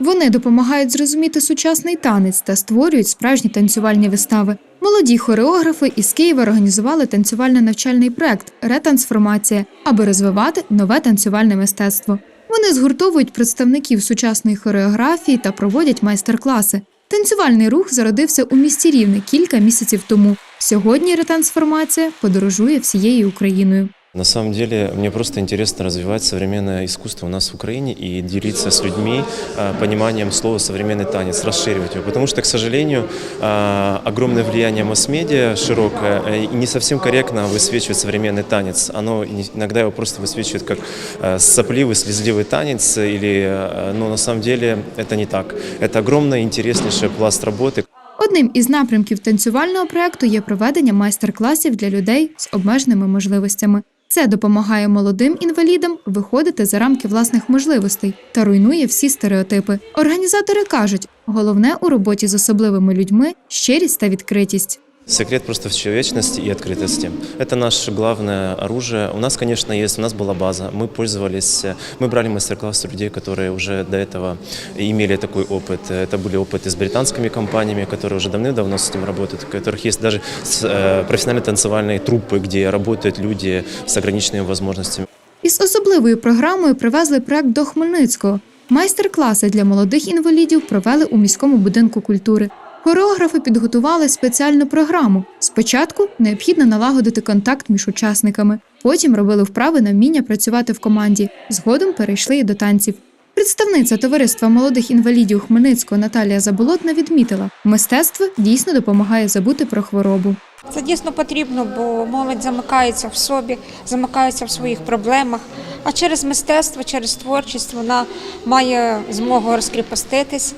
Вони допомагають зрозуміти сучасний танець та створюють справжні танцювальні вистави. Молоді хореографи із Києва організували танцювально-навчальний проект Ретансформація, аби розвивати нове танцювальне мистецтво. Вони згуртовують представників сучасної хореографії та проводять майстер-класи. Танцювальний рух зародився у місті Рівне кілька місяців тому. Сьогодні ретансформація подорожує всією Україною. На самом деле, мне просто интересно развивать современное искусство у нас в Украине и делиться с людьми э, пониманием слова «современный танец», расширивать его. Потому что, к сожалению, э, огромное влияние масс-медиа широкое э, и не совсем корректно высвечивает современный танец. Оно не- иногда его просто высвечивает как э, сопливый, слезливый танец, или, э, но на самом деле это не так. Это огромный, интереснейший пласт работы, Одним із напрямків танцювального проекту є проведення майстер-класів для людей з обмеженими можливостями. Це допомагає молодим інвалідам виходити за рамки власних можливостей та руйнує всі стереотипи. Організатори кажуть, головне у роботі з особливими людьми щирість та відкритість. Секрет просто в человечности и открытости. Это наше главное оружие. У нас, конечно, есть, у нас была база. Мы пользовались, э, мы брали мастер-классы у людей, которые уже до этого имели такой опыт. Это были опыты с британскими компаниями, которые уже давным-давно с этим работают, у которых есть даже с, э, профессиональные танцевальные труппы, где работают люди с ограниченными возможностями. Із особливою програмою привезли проект до Хмельницького. Майстер-класи для молодих інвалідів провели у міському будинку культури. Хореографи підготували спеціальну програму. Спочатку необхідно налагодити контакт між учасниками, потім робили вправи на вміння працювати в команді. Згодом перейшли і до танців. Представниця товариства молодих інвалідів Хмельницького Наталія Заболотна відмітила, мистецтво дійсно допомагає забути про хворобу. Це дійсно потрібно, бо молодь замикається в собі, замикається в своїх проблемах. А через мистецтво, через творчість вона має змогу розкріпоститись,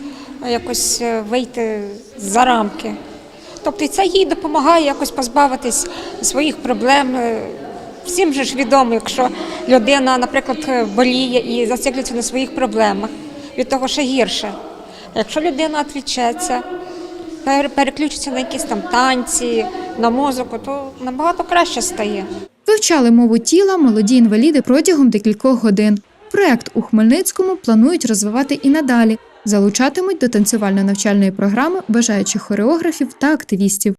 якось е, вийти за рамки. Тобто це їй допомагає якось позбавитись своїх проблем. Е, Всім же ж відомо, якщо людина, наприклад, боліє і зациклюється на своїх проблемах, від того ще гірше. Якщо людина відвлічеться, переключиться на якісь там танці, на музику, то набагато краще стає. Вивчали мову тіла молоді інваліди протягом декількох годин. Проект у Хмельницькому планують розвивати і надалі. Залучатимуть до танцювально-навчальної програми бажаючих хореографів та активістів.